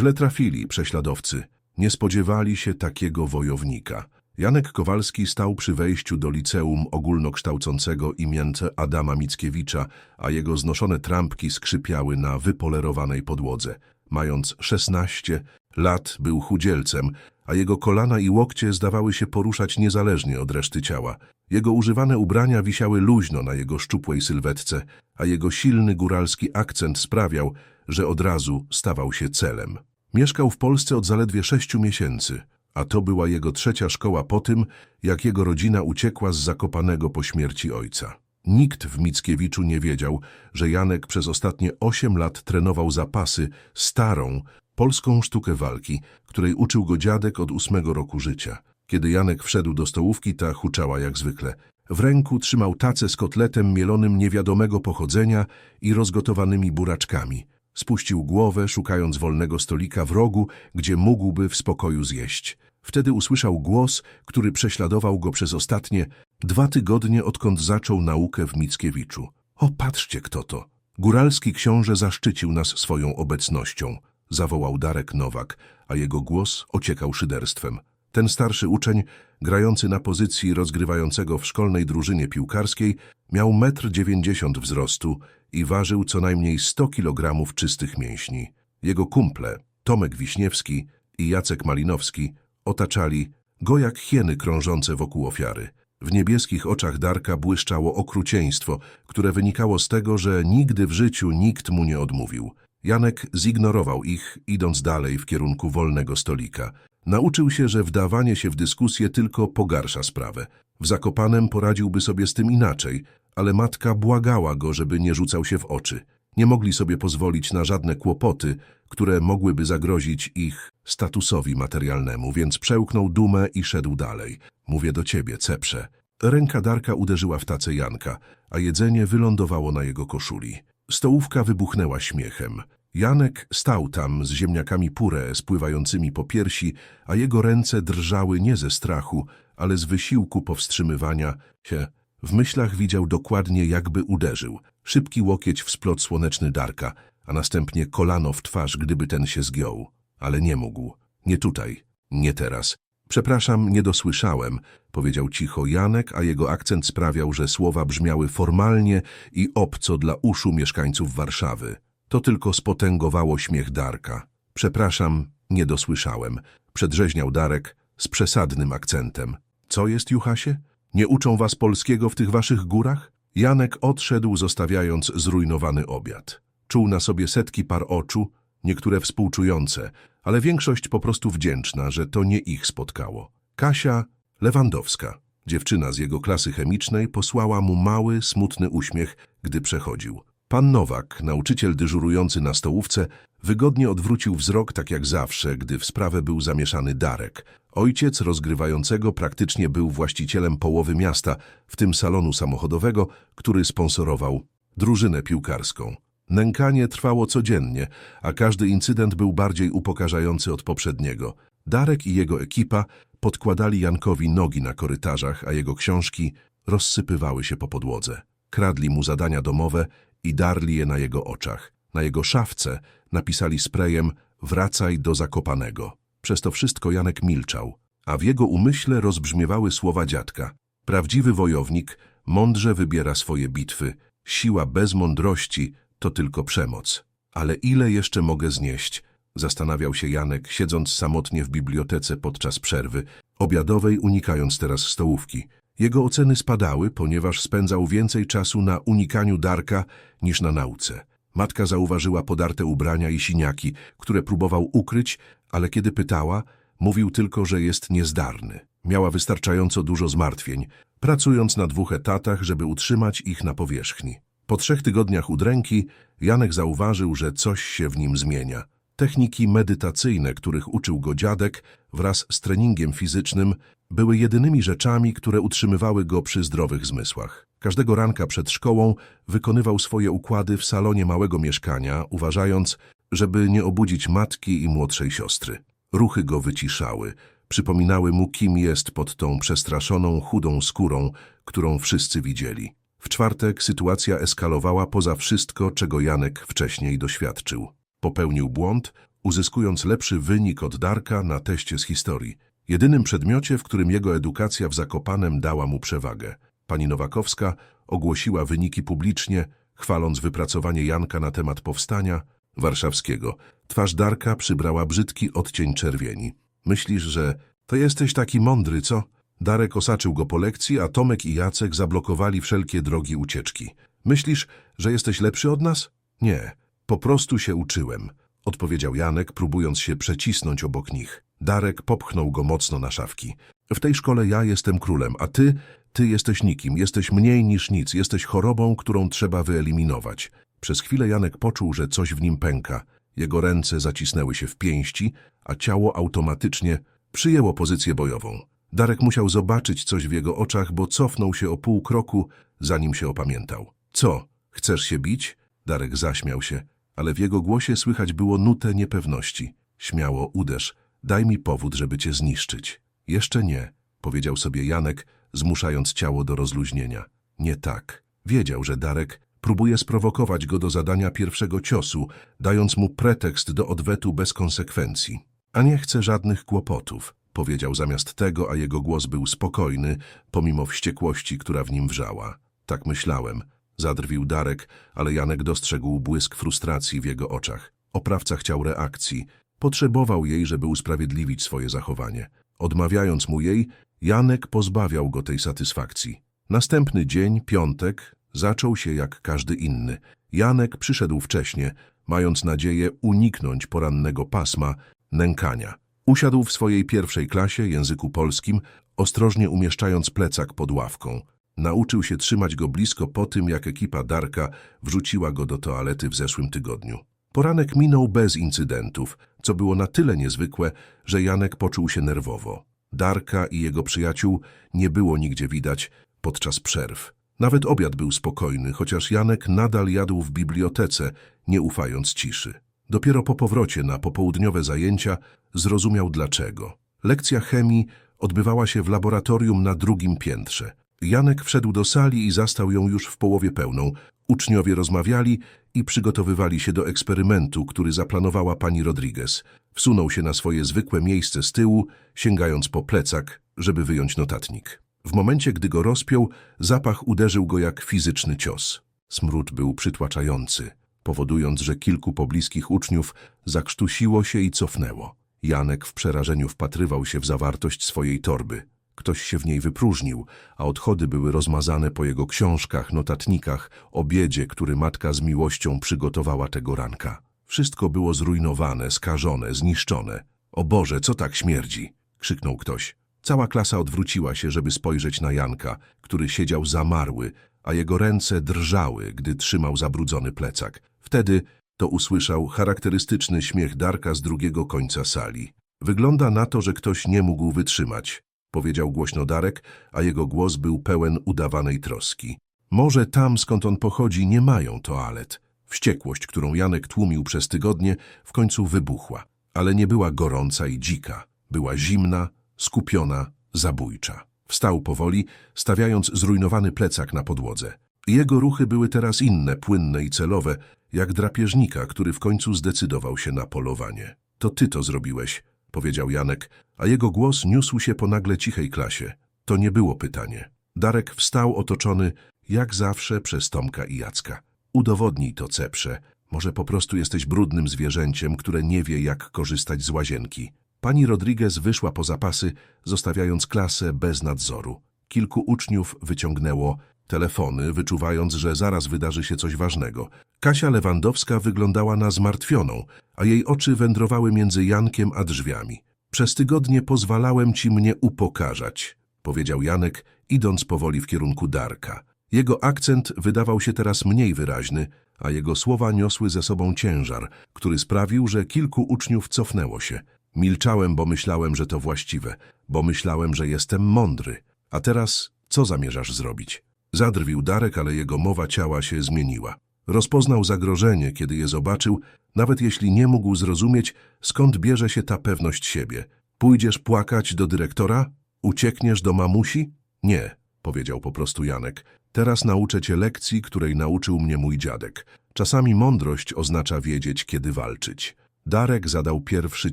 Źle trafili prześladowcy. Nie spodziewali się takiego wojownika. Janek Kowalski stał przy wejściu do liceum ogólnokształcącego imience Adama Mickiewicza, a jego znoszone trampki skrzypiały na wypolerowanej podłodze. Mając 16 lat był chudzielcem, a jego kolana i łokcie zdawały się poruszać niezależnie od reszty ciała. Jego używane ubrania wisiały luźno na jego szczupłej sylwetce, a jego silny góralski akcent sprawiał, że od razu stawał się celem. Mieszkał w Polsce od zaledwie sześciu miesięcy, a to była jego trzecia szkoła po tym, jak jego rodzina uciekła z Zakopanego po śmierci ojca. Nikt w Mickiewiczu nie wiedział, że Janek przez ostatnie osiem lat trenował zapasy, starą, polską sztukę walki, której uczył go dziadek od ósmego roku życia. Kiedy Janek wszedł do stołówki, ta huczała jak zwykle. W ręku trzymał tacę z kotletem mielonym niewiadomego pochodzenia i rozgotowanymi buraczkami. Spuścił głowę, szukając wolnego stolika w rogu, gdzie mógłby w spokoju zjeść. Wtedy usłyszał głos, który prześladował go przez ostatnie dwa tygodnie, odkąd zaczął naukę w Mickiewiczu. O, patrzcie, kto to! Góralski książę zaszczycił nas swoją obecnością, zawołał Darek Nowak, a jego głos ociekał szyderstwem. Ten starszy uczeń, grający na pozycji rozgrywającego w szkolnej drużynie piłkarskiej, miał metr dziewięćdziesiąt wzrostu i ważył co najmniej 100 kilogramów czystych mięśni. Jego kumple, Tomek Wiśniewski i Jacek Malinowski, otaczali go jak hieny krążące wokół ofiary. W niebieskich oczach Darka błyszczało okrucieństwo, które wynikało z tego, że nigdy w życiu nikt mu nie odmówił. Janek zignorował ich, idąc dalej w kierunku wolnego stolika. Nauczył się, że wdawanie się w dyskusję tylko pogarsza sprawę. W Zakopanem poradziłby sobie z tym inaczej, ale matka błagała go, żeby nie rzucał się w oczy. Nie mogli sobie pozwolić na żadne kłopoty, które mogłyby zagrozić ich statusowi materialnemu, więc przełknął dumę i szedł dalej. Mówię do ciebie, ceprze. Ręka Darka uderzyła w tacę Janka, a jedzenie wylądowało na jego koszuli. Stołówka wybuchnęła śmiechem. Janek stał tam z ziemniakami pure spływającymi po piersi, a jego ręce drżały nie ze strachu, ale z wysiłku powstrzymywania się. W myślach widział dokładnie, jakby uderzył. Szybki łokieć w splot słoneczny Darka, a następnie kolano w twarz, gdyby ten się zgiął. Ale nie mógł. Nie tutaj. Nie teraz. Przepraszam, nie dosłyszałem, powiedział cicho Janek, a jego akcent sprawiał, że słowa brzmiały formalnie i obco dla uszu mieszkańców Warszawy. To tylko spotęgowało śmiech Darka. Przepraszam, nie dosłyszałem, przedrzeźniał Darek z przesadnym akcentem. Co jest, Juchasie? Nie uczą was polskiego w tych waszych górach? Janek odszedł, zostawiając zrujnowany obiad. Czuł na sobie setki par oczu, niektóre współczujące, ale większość po prostu wdzięczna, że to nie ich spotkało. Kasia Lewandowska, dziewczyna z jego klasy chemicznej, posłała mu mały, smutny uśmiech, gdy przechodził. Pan Nowak, nauczyciel dyżurujący na stołówce, wygodnie odwrócił wzrok tak jak zawsze, gdy w sprawę był zamieszany Darek. Ojciec rozgrywającego praktycznie był właścicielem połowy miasta, w tym salonu samochodowego, który sponsorował drużynę piłkarską. Nękanie trwało codziennie, a każdy incydent był bardziej upokarzający od poprzedniego. Darek i jego ekipa podkładali Jankowi nogi na korytarzach, a jego książki rozsypywały się po podłodze. Kradli mu zadania domowe i darli je na jego oczach. Na jego szafce napisali sprayem wracaj do Zakopanego. Przez to wszystko Janek milczał, a w jego umyśle rozbrzmiewały słowa dziadka. Prawdziwy wojownik mądrze wybiera swoje bitwy. Siła bez mądrości to tylko przemoc. Ale ile jeszcze mogę znieść? Zastanawiał się Janek, siedząc samotnie w bibliotece podczas przerwy, obiadowej unikając teraz stołówki. Jego oceny spadały, ponieważ spędzał więcej czasu na unikaniu Darka niż na nauce. Matka zauważyła podarte ubrania i siniaki, które próbował ukryć, ale kiedy pytała, mówił tylko, że jest niezdarny. Miała wystarczająco dużo zmartwień, pracując na dwóch etatach, żeby utrzymać ich na powierzchni. Po trzech tygodniach udręki Janek zauważył, że coś się w nim zmienia. Techniki medytacyjne, których uczył go dziadek, wraz z treningiem fizycznym, były jedynymi rzeczami, które utrzymywały go przy zdrowych zmysłach. Każdego ranka przed szkołą wykonywał swoje układy w salonie małego mieszkania, uważając, żeby nie obudzić matki i młodszej siostry. Ruchy go wyciszały, przypominały mu, kim jest pod tą przestraszoną, chudą skórą, którą wszyscy widzieli. W czwartek sytuacja eskalowała poza wszystko, czego Janek wcześniej doświadczył. Popełnił błąd, uzyskując lepszy wynik od Darka na teście z historii. Jedynym przedmiocie, w którym jego edukacja w Zakopanem dała mu przewagę. Pani Nowakowska ogłosiła wyniki publicznie, chwaląc wypracowanie Janka na temat powstania warszawskiego. Twarz Darka przybrała brzydki odcień czerwieni. Myślisz, że to jesteś taki mądry, co? Darek osaczył go po lekcji, a Tomek i Jacek zablokowali wszelkie drogi ucieczki. Myślisz, że jesteś lepszy od nas? Nie, po prostu się uczyłem, odpowiedział Janek, próbując się przecisnąć obok nich. Darek popchnął go mocno na szafki. W tej szkole ja jestem królem, a ty, ty jesteś nikim, jesteś mniej niż nic, jesteś chorobą, którą trzeba wyeliminować. Przez chwilę Janek poczuł, że coś w nim pęka. Jego ręce zacisnęły się w pięści, a ciało automatycznie przyjęło pozycję bojową. Darek musiał zobaczyć coś w jego oczach, bo cofnął się o pół kroku, zanim się opamiętał. Co, chcesz się bić? Darek zaśmiał się, ale w jego głosie słychać było nutę niepewności. Śmiało uderz, daj mi powód, żeby cię zniszczyć. Jeszcze nie, powiedział sobie Janek, zmuszając ciało do rozluźnienia. Nie tak. Wiedział, że Darek próbuje sprowokować go do zadania pierwszego ciosu, dając mu pretekst do odwetu bez konsekwencji. A nie chce żadnych kłopotów, powiedział zamiast tego, a jego głos był spokojny, pomimo wściekłości, która w nim wrzała. Tak myślałem, zadrwił Darek, ale Janek dostrzegł błysk frustracji w jego oczach. Oprawca chciał reakcji, potrzebował jej, żeby usprawiedliwić swoje zachowanie. Odmawiając mu jej, Janek pozbawiał go tej satysfakcji. Następny dzień, piątek, zaczął się jak każdy inny. Janek przyszedł wcześnie, mając nadzieję uniknąć porannego pasma, nękania. Usiadł w swojej pierwszej klasie, języku polskim, ostrożnie umieszczając plecak pod ławką. Nauczył się trzymać go blisko po tym, jak ekipa Darka wrzuciła go do toalety w zeszłym tygodniu. Poranek minął bez incydentów, co było na tyle niezwykłe, że Janek poczuł się nerwowo. Darka i jego przyjaciół nie było nigdzie widać podczas przerw. Nawet obiad był spokojny, chociaż Janek nadal jadł w bibliotece, nie ufając ciszy. Dopiero po powrocie na popołudniowe zajęcia zrozumiał dlaczego. Lekcja chemii odbywała się w laboratorium na drugim piętrze. Janek wszedł do sali i zastał ją już w połowie pełną. Uczniowie rozmawiali i przygotowywali się do eksperymentu, który zaplanowała pani Rodriguez. Wsunął się na swoje zwykłe miejsce z tyłu, sięgając po plecak, żeby wyjąć notatnik. W momencie, gdy go rozpiął, zapach uderzył go jak fizyczny cios. Smród był przytłaczający, powodując, że kilku pobliskich uczniów zakrztusiło się i cofnęło. Janek w przerażeniu wpatrywał się w zawartość swojej torby. Ktoś się w niej wypróżnił, a odchody były rozmazane po jego książkach, notatnikach, obiedzie, który matka z miłością przygotowała tego ranka. Wszystko było zrujnowane, skażone, zniszczone. O Boże, co tak śmierdzi? krzyknął ktoś. Cała klasa odwróciła się, żeby spojrzeć na Janka, który siedział zamarły, a jego ręce drżały, gdy trzymał zabrudzony plecak. Wtedy to usłyszał charakterystyczny śmiech Darka z drugiego końca sali. Wygląda na to, że ktoś nie mógł wytrzymać, powiedział głośno Darek, a jego głos był pełen udawanej troski. Może tam, skąd on pochodzi, nie mają toalet. Wściekłość, którą Janek tłumił przez tygodnie, w końcu wybuchła. Ale nie była gorąca i dzika. Była zimna, skupiona, zabójcza. Wstał powoli, stawiając zrujnowany plecak na podłodze. Jego ruchy były teraz inne, płynne i celowe, jak drapieżnika, który w końcu zdecydował się na polowanie. To ty to zrobiłeś, powiedział Janek, a jego głos niósł się po nagle cichej klasie. To nie było pytanie. Darek wstał otoczony, jak zawsze, przez Tomka i Jacka. Udowodnij to, Ceprze. Może po prostu jesteś brudnym zwierzęciem, które nie wie, jak korzystać z łazienki. Pani Rodriguez wyszła po zapasy, zostawiając klasę bez nadzoru. Kilku uczniów wyciągnęło telefony, wyczuwając, że zaraz wydarzy się coś ważnego. Kasia Lewandowska wyglądała na zmartwioną, a jej oczy wędrowały między Jankiem a drzwiami. Przez tygodnie pozwalałem ci mnie upokarzać, powiedział Janek, idąc powoli w kierunku Darka. Jego akcent wydawał się teraz mniej wyraźny, a jego słowa niosły ze sobą ciężar, który sprawił, że kilku uczniów cofnęło się. Milczałem, bo myślałem, że to właściwe, bo myślałem, że jestem mądry. A teraz co zamierzasz zrobić? Zadrwił Darek, ale jego mowa ciała się zmieniła. Rozpoznał zagrożenie, kiedy je zobaczył, nawet jeśli nie mógł zrozumieć, skąd bierze się ta pewność siebie. Pójdziesz płakać do dyrektora? Uciekniesz do mamusi? Nie, powiedział po prostu Janek. Teraz nauczę cię lekcji, której nauczył mnie mój dziadek. Czasami mądrość oznacza wiedzieć, kiedy walczyć. Darek zadał pierwszy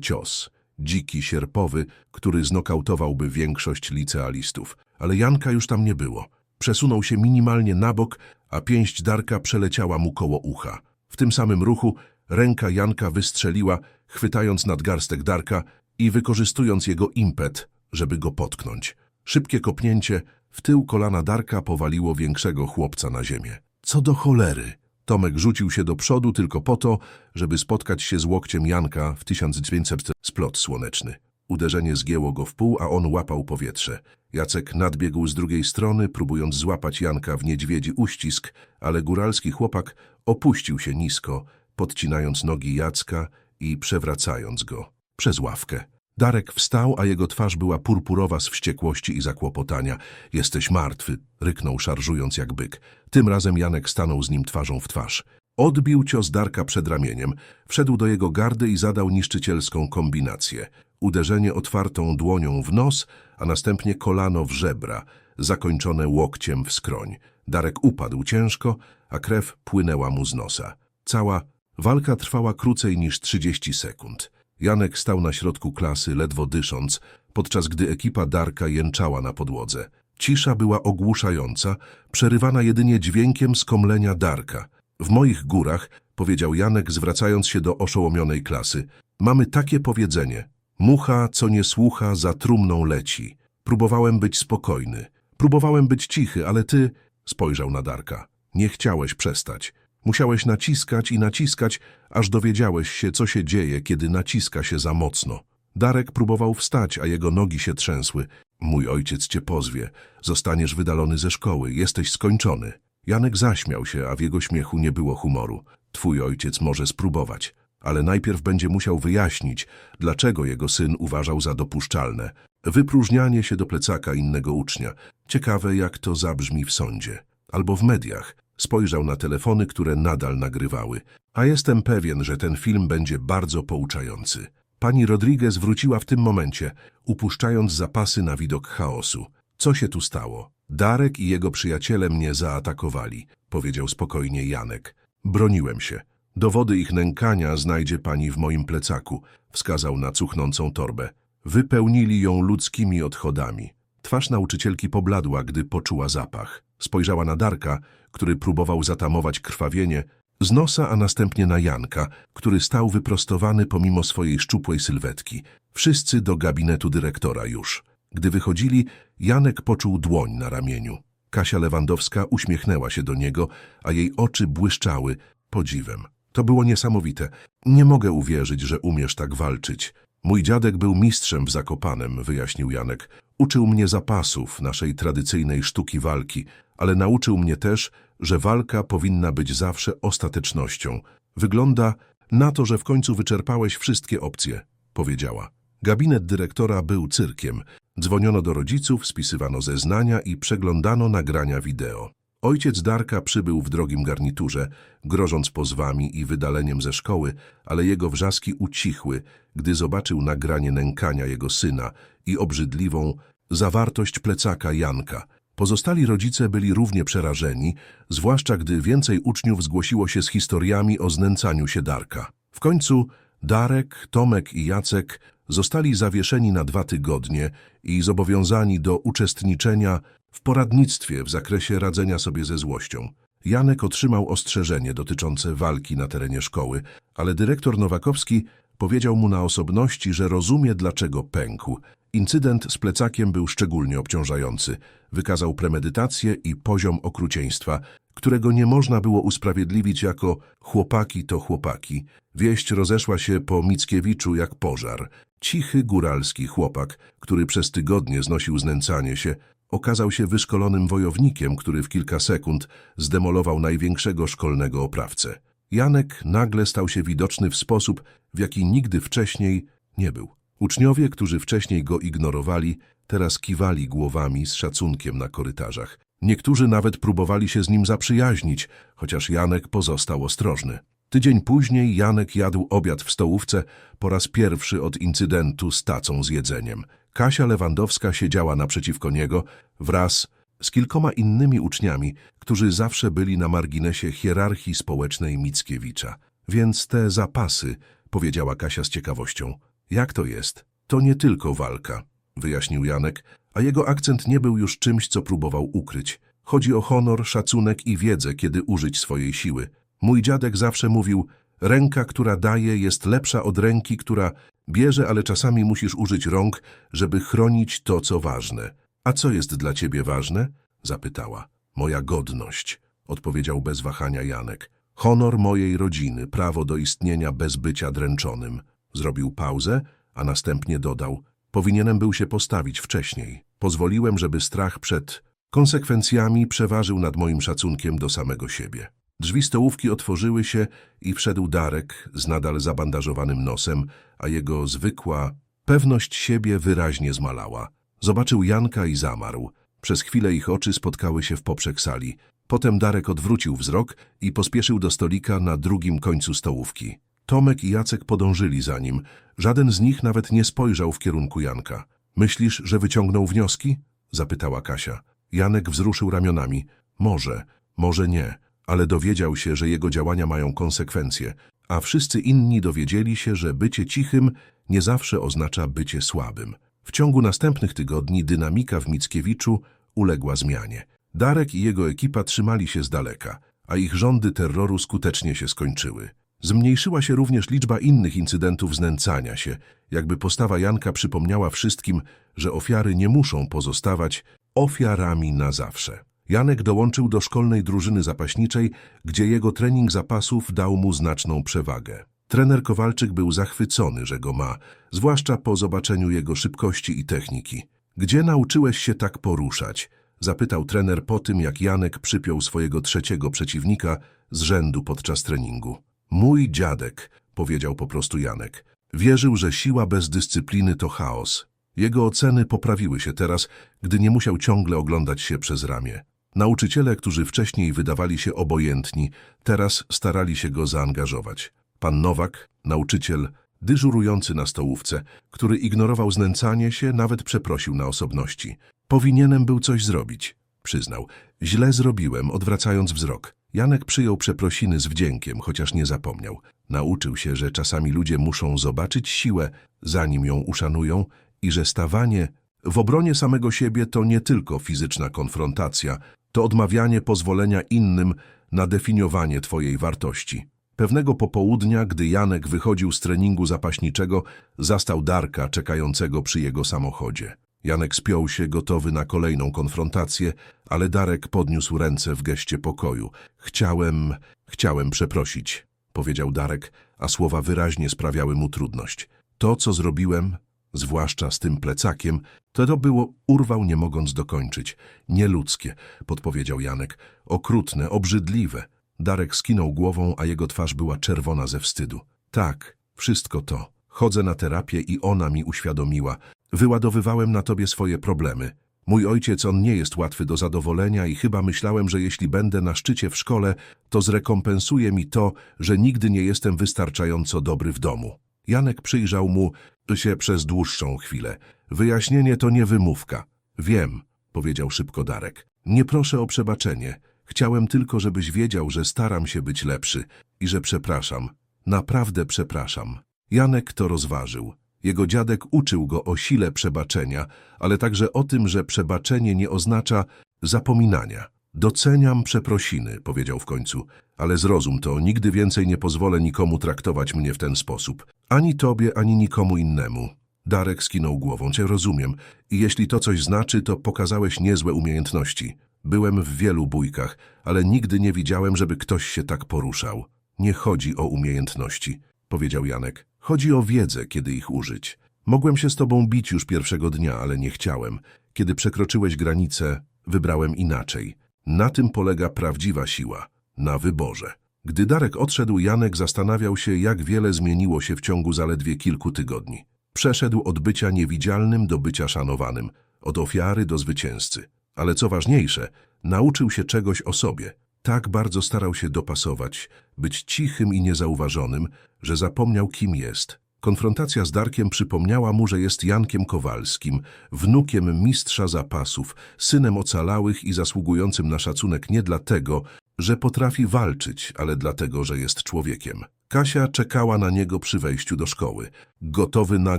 cios, dziki, sierpowy, który znokautowałby większość licealistów. Ale Janka już tam nie było. Przesunął się minimalnie na bok, a pięść Darka przeleciała mu koło ucha. W tym samym ruchu ręka Janka wystrzeliła, chwytając nadgarstek Darka i wykorzystując jego impet, żeby go potknąć. Szybkie kopnięcie w tył kolana Darka powaliło większego chłopca na ziemię. Co do cholery! Tomek rzucił się do przodu tylko po to, żeby spotkać się z łokciem Janka w 1900 splot słoneczny. Uderzenie zgięło go w pół, a on łapał powietrze. Jacek nadbiegł z drugiej strony, próbując złapać Janka w niedźwiedzi uścisk, ale góralski chłopak opuścił się nisko, podcinając nogi Jacka i przewracając go przez ławkę. Darek wstał, a jego twarz była purpurowa z wściekłości i zakłopotania. Jesteś martwy, ryknął szarżując jak byk. Tym razem Janek stanął z nim twarzą w twarz. Odbił cios Darka przed ramieniem, wszedł do jego gardy i zadał niszczycielską kombinację. Uderzenie otwartą dłonią w nos, a następnie kolano w żebra, zakończone łokciem w skroń. Darek upadł ciężko, a krew płynęła mu z nosa. Cała walka trwała krócej niż 30 sekund. Janek stał na środku klasy, ledwo dysząc, podczas gdy ekipa Darka jęczała na podłodze. Cisza była ogłuszająca, przerywana jedynie dźwiękiem skomlenia Darka. W moich górach, powiedział Janek, zwracając się do oszołomionej klasy, mamy takie powiedzenie. Mucha, co nie słucha, za trumną leci. Próbowałem być spokojny. Próbowałem być cichy, ale ty... Spojrzał na Darka. Nie chciałeś przestać. Musiałeś naciskać i naciskać, aż dowiedziałeś się, co się dzieje, kiedy naciska się za mocno. Darek próbował wstać, a jego nogi się trzęsły. Mój ojciec cię pozwie. Zostaniesz wydalony ze szkoły. Jesteś skończony. Janek zaśmiał się, a w jego śmiechu nie było humoru. Twój ojciec może spróbować, ale najpierw będzie musiał wyjaśnić, dlaczego jego syn uważał za dopuszczalne. Wypróżnianie się do plecaka innego ucznia. Ciekawe, jak to zabrzmi w sądzie. Albo w mediach. Spojrzał na telefony, które nadal nagrywały. A jestem pewien, że ten film będzie bardzo pouczający. Pani Rodriguez wróciła w tym momencie, upuszczając zapasy na widok chaosu. Co się tu stało? Darek i jego przyjaciele mnie zaatakowali, powiedział spokojnie Janek. Broniłem się. Dowody ich nękania znajdzie pani w moim plecaku, wskazał na cuchnącą torbę. Wypełnili ją ludzkimi odchodami. Twarz nauczycielki pobladła, gdy poczuła zapach. Spojrzała na Darka, który próbował zatamować krwawienie, z nosa, a następnie na Janka, który stał wyprostowany pomimo swojej szczupłej sylwetki. Wszyscy do gabinetu dyrektora już. Gdy wychodzili, Janek poczuł dłoń na ramieniu. Kasia Lewandowska uśmiechnęła się do niego, a jej oczy błyszczały podziwem. To było niesamowite. Nie mogę uwierzyć, że umiesz tak walczyć. Mój dziadek był mistrzem w Zakopanem, wyjaśnił Janek. Uczył mnie zapasów naszej tradycyjnej sztuki walki, ale nauczył mnie też, że walka powinna być zawsze ostatecznością. Wygląda na to, że w końcu wyczerpałeś wszystkie opcje, powiedziała. Gabinet dyrektora był cyrkiem. Dzwoniono do rodziców, spisywano zeznania i przeglądano nagrania wideo. Ojciec Darka przybył w drogim garniturze, grożąc pozwami i wydaleniem ze szkoły, ale jego wrzaski ucichły, gdy zobaczył nagranie nękania jego syna i obrzydliwą zawartość plecaka Janka. Pozostali rodzice byli równie przerażeni, zwłaszcza gdy więcej uczniów zgłosiło się z historiami o znęcaniu się Darka. W końcu Darek, Tomek i Jacek zostali zawieszeni na dwa tygodnie i zobowiązani do uczestniczenia w poradnictwie w zakresie radzenia sobie ze złością. Janek otrzymał ostrzeżenie dotyczące walki na terenie szkoły, ale dyrektor Nowakowski powiedział mu na osobności, że rozumie, dlaczego pękł. Incydent z plecakiem był szczególnie obciążający. Wykazał premedytację i poziom okrucieństwa, którego nie można było usprawiedliwić jako chłopaki to chłopaki. Wieść rozeszła się po Mickiewiczu jak pożar. Cichy góralski chłopak, który przez tygodnie znosił znęcanie się, okazał się wyszkolonym wojownikiem, który w kilka sekund zdemolował największego szkolnego oprawcę. Janek nagle stał się widoczny w sposób, w jaki nigdy wcześniej nie był. Uczniowie, którzy wcześniej go ignorowali, teraz kiwali głowami z szacunkiem na korytarzach. Niektórzy nawet próbowali się z nim zaprzyjaźnić, chociaż Janek pozostał ostrożny. Tydzień później Janek jadł obiad w stołówce po raz pierwszy od incydentu z tacą z jedzeniem. Kasia Lewandowska siedziała naprzeciwko niego wraz z kilkoma innymi uczniami, którzy zawsze byli na marginesie hierarchii społecznej Mickiewicza. Więc te zapasy, powiedziała Kasia z ciekawością. Jak to jest? To nie tylko walka, wyjaśnił Janek, a jego akcent nie był już czymś, co próbował ukryć. Chodzi o honor, szacunek i wiedzę, kiedy użyć swojej siły. Mój dziadek zawsze mówił, ręka, która daje, jest lepsza od ręki, która bierze, ale czasami musisz użyć rąk, żeby chronić to, co ważne. A co jest dla ciebie ważne? zapytała. Moja godność, odpowiedział bez wahania Janek. Honor mojej rodziny, prawo do istnienia bez bycia dręczonym. Zrobił pauzę, a następnie dodał. Powinienem był się postawić wcześniej. Pozwoliłem, żeby strach przed konsekwencjami przeważył nad moim szacunkiem do samego siebie. Drzwi stołówki otworzyły się i wszedł Darek z nadal zabandażowanym nosem, a jego zwykła pewność siebie wyraźnie zmalała. Zobaczył Janka i zamarł. Przez chwilę ich oczy spotkały się w poprzek sali. Potem Darek odwrócił wzrok i pospieszył do stolika na drugim końcu stołówki. Tomek i Jacek podążyli za nim. Żaden z nich nawet nie spojrzał w kierunku Janka. Myślisz, że wyciągnął wnioski? zapytała Kasia. Janek wzruszył ramionami. Może, może nie, ale dowiedział się, że jego działania mają konsekwencje, a wszyscy inni dowiedzieli się, że bycie cichym nie zawsze oznacza bycie słabym. W ciągu następnych tygodni dynamika w Mickiewiczu uległa zmianie. Darek i jego ekipa trzymali się z daleka, a ich rządy terroru skutecznie się skończyły. Zmniejszyła się również liczba innych incydentów znęcania się, jakby postawa Janka przypomniała wszystkim, że ofiary nie muszą pozostawać ofiarami na zawsze. Janek dołączył do szkolnej drużyny zapaśniczej, gdzie jego trening zapasów dał mu znaczną przewagę. Trener Kowalczyk był zachwycony, że go ma, zwłaszcza po zobaczeniu jego szybkości i techniki. Gdzie nauczyłeś się tak poruszać? Zapytał trener po tym, jak Janek przypiął swojego trzeciego przeciwnika z rzędu podczas treningu. Mój dziadek, powiedział po prostu Janek. Wierzył, że siła bez dyscypliny to chaos. Jego oceny poprawiły się teraz, gdy nie musiał ciągle oglądać się przez ramię. Nauczyciele, którzy wcześniej wydawali się obojętni, teraz starali się go zaangażować. Pan Nowak, nauczyciel, dyżurujący na stołówce, który ignorował znęcanie się, nawet przeprosił na osobności. Powinienem był coś zrobić, przyznał. Źle zrobiłem, odwracając wzrok. Janek przyjął przeprosiny z wdziękiem, chociaż nie zapomniał. Nauczył się, że czasami ludzie muszą zobaczyć siłę, zanim ją uszanują i że stawanie w obronie samego siebie to nie tylko fizyczna konfrontacja, to odmawianie pozwolenia innym na definiowanie twojej wartości. Pewnego popołudnia, gdy Janek wychodził z treningu zapaśniczego, zastał Darka czekającego przy jego samochodzie. Janek spiął się, gotowy na kolejną konfrontację, ale Darek podniósł ręce w geście pokoju. Chciałem, chciałem przeprosić, powiedział Darek, a słowa wyraźnie sprawiały mu trudność. To, co zrobiłem, zwłaszcza z tym plecakiem, to to było urwał nie mogąc dokończyć. Nieludzkie, podpowiedział Janek. Okrutne, obrzydliwe. Darek skinął głową, a jego twarz była czerwona ze wstydu. Tak, wszystko to. Chodzę na terapię i ona mi uświadomiła. Wyładowywałem na tobie swoje problemy. Mój ojciec, on nie jest łatwy do zadowolenia i chyba myślałem, że jeśli będę na szczycie w szkole, to zrekompensuje mi to, że nigdy nie jestem wystarczająco dobry w domu. Janek przyjrzał mu się przez dłuższą chwilę. Wyjaśnienie to nie wymówka. Wiem, powiedział szybko Darek. Nie proszę o przebaczenie. Chciałem tylko, żebyś wiedział, że staram się być lepszy i że przepraszam. Naprawdę przepraszam. Janek to rozważył. Jego dziadek uczył go o sile przebaczenia, ale także o tym, że przebaczenie nie oznacza zapominania. Doceniam przeprosiny, powiedział w końcu, ale zrozum to, nigdy więcej nie pozwolę nikomu traktować mnie w ten sposób. Ani tobie, ani nikomu innemu. Darek skinął głową, cię rozumiem. I jeśli to coś znaczy, to pokazałeś niezłe umiejętności. Byłem w wielu bójkach, ale nigdy nie widziałem, żeby ktoś się tak poruszał. Nie chodzi o umiejętności, powiedział Janek. Chodzi o wiedzę, kiedy ich użyć. Mogłem się z tobą bić już pierwszego dnia, ale nie chciałem. Kiedy przekroczyłeś granicę, wybrałem inaczej. Na tym polega prawdziwa siła. Na wyborze. Gdy Darek odszedł, Janek zastanawiał się, jak wiele zmieniło się w ciągu zaledwie kilku tygodni. Przeszedł od bycia niewidzialnym do bycia szanowanym, od ofiary do zwycięzcy. Ale co ważniejsze, nauczył się czegoś o sobie. Tak bardzo starał się dopasować, być cichym i niezauważonym, że zapomniał, kim jest. Konfrontacja z Darkiem przypomniała mu, że jest Jankiem Kowalskim, wnukiem mistrza zapasów, synem ocalałych i zasługującym na szacunek nie dlatego, że potrafi walczyć, ale dlatego, że jest człowiekiem. Kasia czekała na niego przy wejściu do szkoły. Gotowy na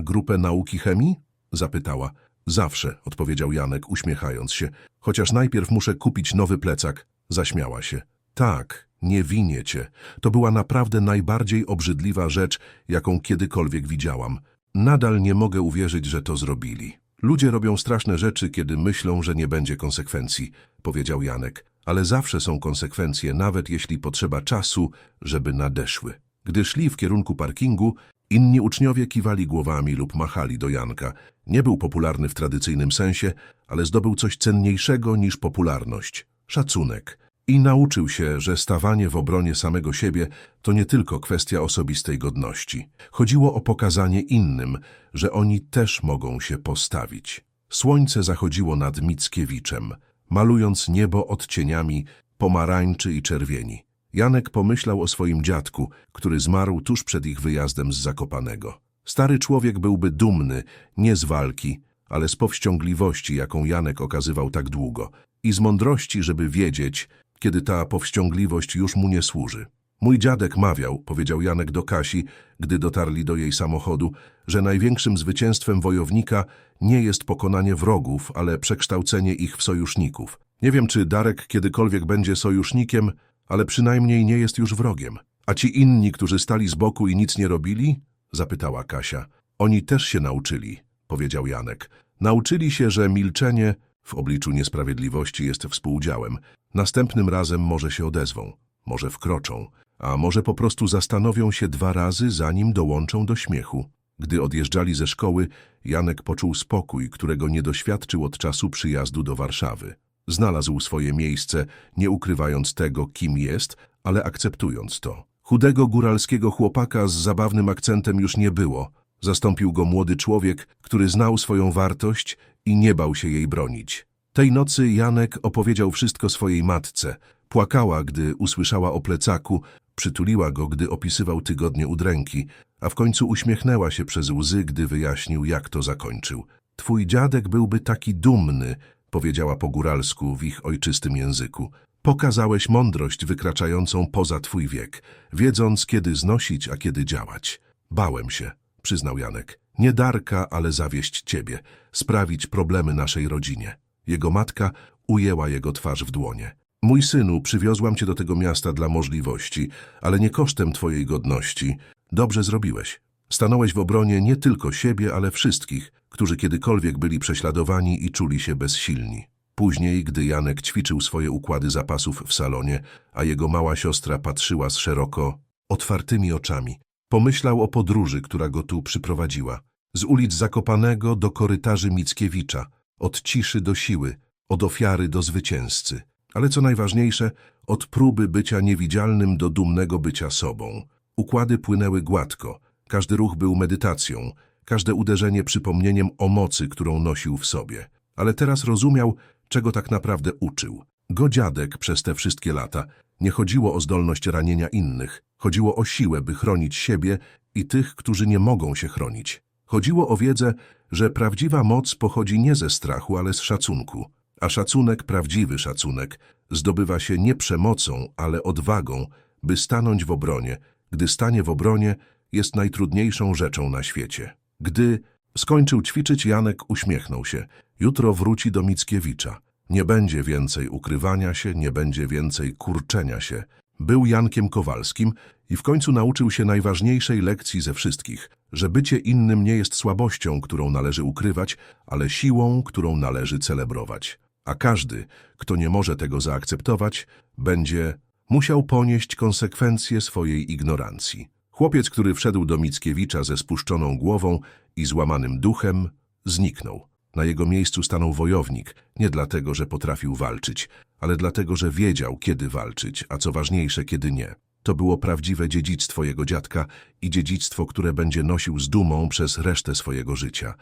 grupę nauki chemii? Zapytała. Zawsze, odpowiedział Janek, uśmiechając się. Chociaż najpierw muszę kupić nowy plecak. Zaśmiała się. Tak, nie winię cię. To była naprawdę najbardziej obrzydliwa rzecz, jaką kiedykolwiek widziałam. Nadal nie mogę uwierzyć, że to zrobili. Ludzie robią straszne rzeczy, kiedy myślą, że nie będzie konsekwencji, powiedział Janek. Ale zawsze są konsekwencje, nawet jeśli potrzeba czasu, żeby nadeszły. Gdy szli w kierunku parkingu, inni uczniowie kiwali głowami lub machali do Janka. Nie był popularny w tradycyjnym sensie, ale zdobył coś cenniejszego niż popularność szacunek. I nauczył się, że stawanie w obronie samego siebie to nie tylko kwestia osobistej godności. Chodziło o pokazanie innym, że oni też mogą się postawić. Słońce zachodziło nad Mickiewiczem, malując niebo odcieniami pomarańczy i czerwieni. Janek pomyślał o swoim dziadku, który zmarł tuż przed ich wyjazdem z Zakopanego. Stary człowiek byłby dumny, nie z walki, ale z powściągliwości, jaką Janek okazywał tak długo, i z mądrości, żeby wiedzieć, kiedy ta powściągliwość już mu nie służy. Mój dziadek mawiał, powiedział Janek do Kasi, gdy dotarli do jej samochodu, że największym zwycięstwem wojownika nie jest pokonanie wrogów, ale przekształcenie ich w sojuszników. Nie wiem, czy Darek kiedykolwiek będzie sojusznikiem, ale przynajmniej nie jest już wrogiem. A ci inni, którzy stali z boku i nic nie robili? Zapytała Kasia. Oni też się nauczyli, powiedział Janek. Nauczyli się, że milczenie w obliczu niesprawiedliwości jest współudziałem. Następnym razem może się odezwą, może wkroczą, a może po prostu zastanowią się dwa razy, zanim dołączą do śmiechu. Gdy odjeżdżali ze szkoły, Janek poczuł spokój, którego nie doświadczył od czasu przyjazdu do Warszawy. Znalazł swoje miejsce, nie ukrywając tego, kim jest, ale akceptując to. Chudego góralskiego chłopaka z zabawnym akcentem już nie było. Zastąpił go młody człowiek, który znał swoją wartość i nie bał się jej bronić. Tej nocy Janek opowiedział wszystko swojej matce. Płakała, gdy usłyszała o plecaku, przytuliła go, gdy opisywał tygodnie udręki, a w końcu uśmiechnęła się przez łzy, gdy wyjaśnił, jak to zakończył. Twój dziadek byłby taki dumny, powiedziała po góralsku w ich ojczystym języku. Pokazałeś mądrość wykraczającą poza twój wiek, wiedząc, kiedy znosić, a kiedy działać. Bałem się, przyznał Janek. Nie Darka, ale zawieść ciebie, sprawić problemy naszej rodzinie. Jego matka ujęła jego twarz w dłonie. Mój synu, przywiozłam cię do tego miasta dla możliwości, ale nie kosztem twojej godności. Dobrze zrobiłeś. Stanąłeś w obronie nie tylko siebie, ale wszystkich, którzy kiedykolwiek byli prześladowani i czuli się bezsilni. Później, gdy Janek ćwiczył swoje układy zapasów w salonie, a jego mała siostra patrzyła z szeroko otwartymi oczami, pomyślał o podróży, która go tu przyprowadziła. Z ulic Zakopanego do korytarzy Mickiewicza, od ciszy do siły, od ofiary do zwycięzcy. Ale co najważniejsze, od próby bycia niewidzialnym do dumnego bycia sobą. Układy płynęły gładko, każdy ruch był medytacją, każde uderzenie przypomnieniem o mocy, którą nosił w sobie. Ale teraz rozumiał, czego tak naprawdę uczył. Go dziadek przez te wszystkie lata. Nie chodziło o zdolność ranienia innych, chodziło o siłę, by chronić siebie i tych, którzy nie mogą się chronić. Chodziło o wiedzę, że prawdziwa moc pochodzi nie ze strachu, ale z szacunku. A szacunek, prawdziwy szacunek, zdobywa się nie przemocą, ale odwagą, by stanąć w obronie, gdy stanie w obronie jest najtrudniejszą rzeczą na świecie. Gdy skończył ćwiczyć, Janek uśmiechnął się. Jutro wróci do Mickiewicza. Nie będzie więcej ukrywania się, nie będzie więcej kurczenia się. Był Jankiem Kowalskim i w końcu nauczył się najważniejszej lekcji ze wszystkich, że bycie innym nie jest słabością, którą należy ukrywać, ale siłą, którą należy celebrować. A każdy, kto nie może tego zaakceptować, będzie musiał ponieść konsekwencje swojej ignorancji. Chłopiec, który wszedł do Mickiewicza ze spuszczoną głową i złamanym duchem, zniknął. Na jego miejscu stanął wojownik, nie dlatego, że potrafił walczyć, ale dlatego, że wiedział, kiedy walczyć, a co ważniejsze, kiedy nie. To było prawdziwe dziedzictwo jego dziadka i dziedzictwo, które będzie nosił z dumą przez resztę swojego życia.